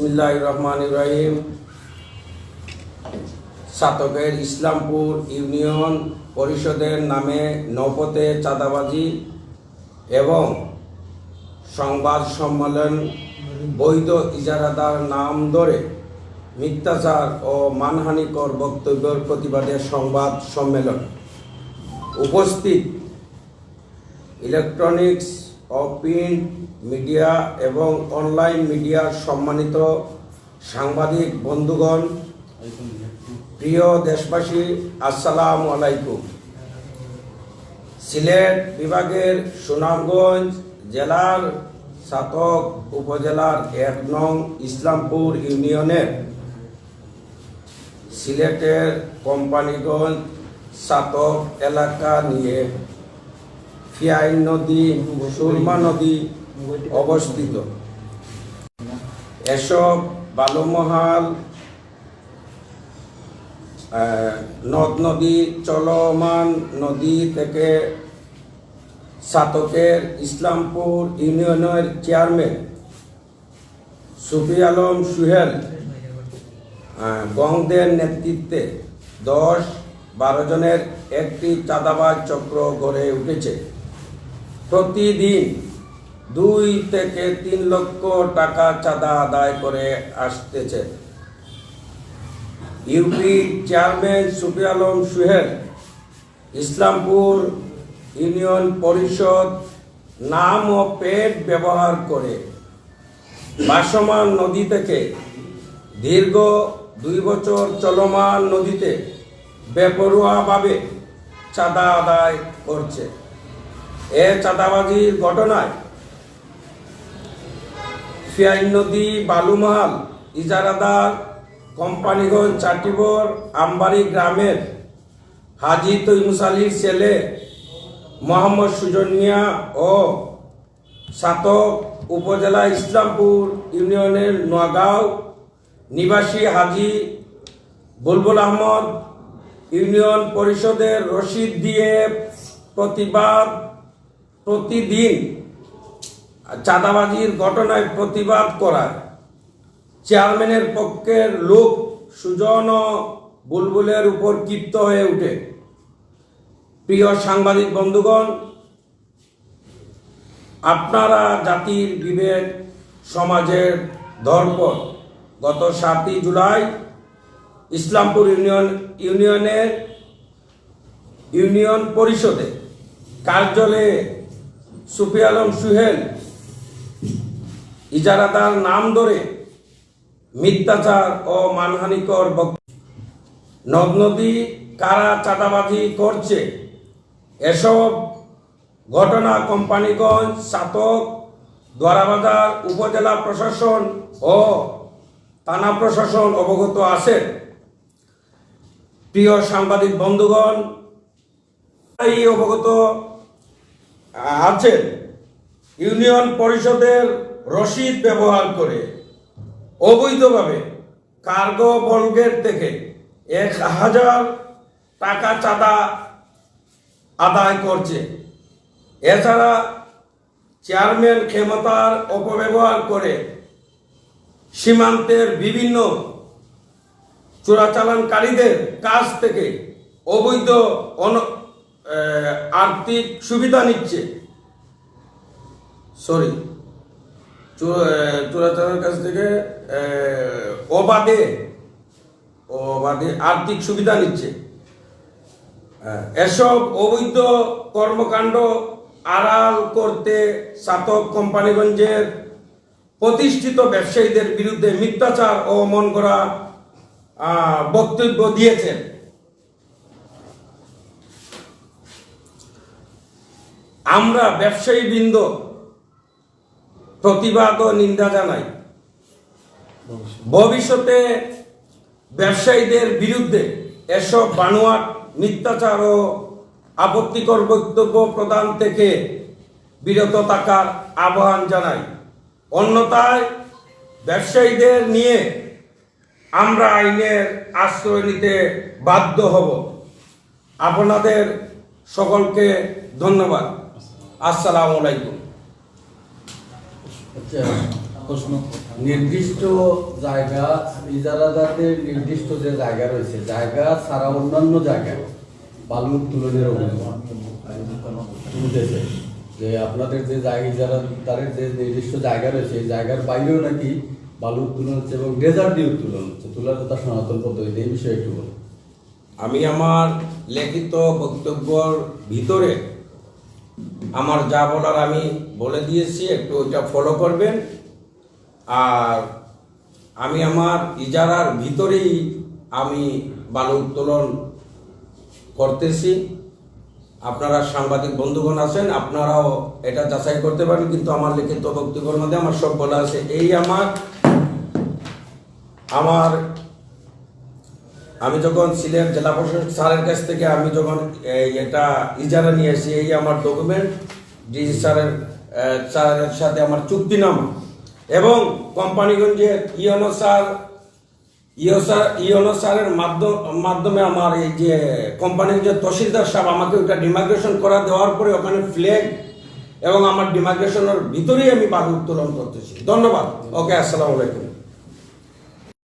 বিসমিল্লাহ রহমান ইব্রাহিম সাতকের ইসলামপুর ইউনিয়ন পরিষদের নামে নৌপথে চাঁদাবাজি এবং সংবাদ সম্মেলন বৈধ ইজারাদার নাম ধরে মিথ্যাচার ও মানহানিকর বক্তব্যের প্রতিবাদে সংবাদ সম্মেলন। উপস্থিত ইলেকট্রনিক্স ও প্রিন্ট মিডিয়া এবং অনলাইন মিডিয়ার সম্মানিত সাংবাদিক বন্ধুগণ, প্রিয় দেশবাসী, আসসালাম আলাইকুম। সিলেট বিভাগের সুনামগঞ্জ জেলার সাতক উপজেলার এক নং ইসলামপুর ইউনিয়নের সিলেটের কোম্পানিগঞ্জ সাতক এলাকা নিয়ে ফিয়াইন নদী, সুরমা নদী অবস্থিত। এসব বালুমহাল নদ নদী, চলমান নদী থেকে সাতকের ইসলামপুর ইউনিয়নের চেয়ারম্যান সুফি আলম সুহেল গংদের নেতৃত্বে দশ বারো জনের একটি চাঁদাবাজ চক্র গড়ে উঠেছে। প্রতিদিন দুই থেকে তিন লক্ষ টাকা চাঁদা আদায় করে আসতেছে। UP chairman Sufi Alam Suhel, Islampur union পরিষদ নাম ও পেট ব্যবহার করে ভাসমান নদী থেকে দীর্ঘ দুই বছর চলমান নদীতে বেপরোয়াভাবে চাঁদা আদায় করছে। এ চাঁদাবাজির ঘটনায় ফিয়াইন নদী বালুমাল ইজারাদার কোম্পানিগঞ্জ, চাটিবর, আমবাড়ি গ্রামের হাজি তৈমুস আলীর ছেলে মোহাম্মদ সুজন মিয়া ও সাতক উপজেলা ইসলামপুর ইউনিয়নের নোয়াগাঁও নিবাসী হাজি বুলবুল আহমদ ইউনিয়ন পরিষদের রশিদ দিয়ে প্রতিবাদ প্রতিদিন চাঁদাবাজির ঘটনায় প্রতিবাদ করায়। চেয়ারম্যানের পক্ষের লোক সুজন ও বুলবুলের উপর ক্ষিপ্ত হয়ে ওঠে। প্রিয় সাংবাদিক বন্ধুগণ, আপনারা জাতির বিবেক, সমাজের দর্পণ গত সাতই জুলাই ইসলামপুর ইউনিয়ন, ইউনিয়নের, ইউনিয়ন পরিষদে কার্যালয়ে সুফি আলম সুহেল, ইজারাদার নাম ধরে মিথ্যাচার ও মানহানিকর নদ নদী কারা চাঁদাবাজি করছে? এসব ঘটনা কোম্পানিগঞ্জ সাতক দোয়ারাবাজার উপজেলা প্রশাসন ও থানা প্রশাসন অবগত আছে প্রিয় সাংবাদিক বন্ধুগণ অবগত আছেন। ইউনিয়ন পরিষদের রসিদ ব্যবহার করে অবৈধভাবে কার্গো বলগেট থেকে এক হাজার টাকা চাঁদা আদায় করছে। এছাড়া চেয়ারম্যান ক্ষমতার অপব্যবহার করে সীমান্তের বিভিন্ন চোরাচালানকারীদের কাছ থেকে অবৈধ অন আর্থিক সুবিধা নিচ্ছে। সরি চোরাচালানের কাছ থেকে অবাধে অবাধে আর্থিক সুবিধা নিচ্ছে। এসব অবৈধ কর্মকাণ্ড আড়াল করতে সাতক কোম্পানিগঞ্জের প্রতিষ্ঠিত ব্যবসায়ীদের বিরুদ্ধে মিথ্যাচার ও মন করা বক্তব্য দিয়েছেন। আমরা ব্যবসায়ী বৃন্দ প্রতিবাদ ও নিন্দা জানাই। ভবিষ্যতে ব্যবসায়ীদের বিরুদ্ধে এসব বানোয়াট, মিথ্যাচার ও আপত্তিকর বক্তব্য প্রদান থেকে বিরত থাকার আহ্বান জানাই। অন্যথায় ব্যবসায়ীদের নিয়ে আমরা আইনের আশ্রয় নিতে বাধ্য হব। আপনাদের সকলকে ধন্যবাদ। আসসালামু আলাইকুম। আচ্ছা নির্দিষ্ট জায়গা ইজারাদারদের নির্দিষ্ট যে জায়গা রয়েছে জায়গা ছাড়া অন্যান্য জায়গায় বালু উত্তোলনের অভিযোগ। তুলতেছে যে আপনাদের যে জায়গা ইজারাদারের যে নির্দিষ্ট জায়গা রয়েছে এই জায়গার বাইরেও নাকি বালু উত্তোলন হচ্ছে এবং ডেজার্ট দিয়ে উত্তোলন হচ্ছে। তোলার কথা সনাতন পদ্ধতিতে এই বিষয়ে একটু বলুন। আমি আমার লিখিত বক্তব্যর ভিতরে আমার যা বলার আমি বলে দিয়েছি, একটু ওইটা ফলো করবেন। আর আমি আমার ইজারার ভিতরেই আমি বালু উত্তোলন করতেছি। আপনারা সাংবাদিক বন্ধুগণ আছেন, আপনারাও এটা যাচাই করতে পারেন, কিন্তু আমার লিখিত বক্তব্যের মধ্যে আমার সব বলা আছে। এই আমার আমার আমি যখন সিলেট জেলা প্রশাসক স্যারের কাছ থেকে আমি যখন এটা ইজারা নিয়ে এসেছি এই আমার ডকুমেন্ট ডিজি স্যারের স্যারের সাথে আমার চুক্তিনামা এবং কোম্পানিগঞ্জের ইয়নো স্যার, ইয়নো স্যারের মাধ্যম, মাধ্যমে আমার এই যে কোম্পানির যে তহসিলদার সাহেব আমাকে ওটা ডিমাগ্রেশন করা দেওয়ার পরে ওখানে ফ্ল্যাগ এবং আমার ডিমাগ্রেশনের ভিতরেই আমি বালু উত্তোলন করতেছি। ধন্যবাদ। ওকে, আসসালামু আলাইকুম।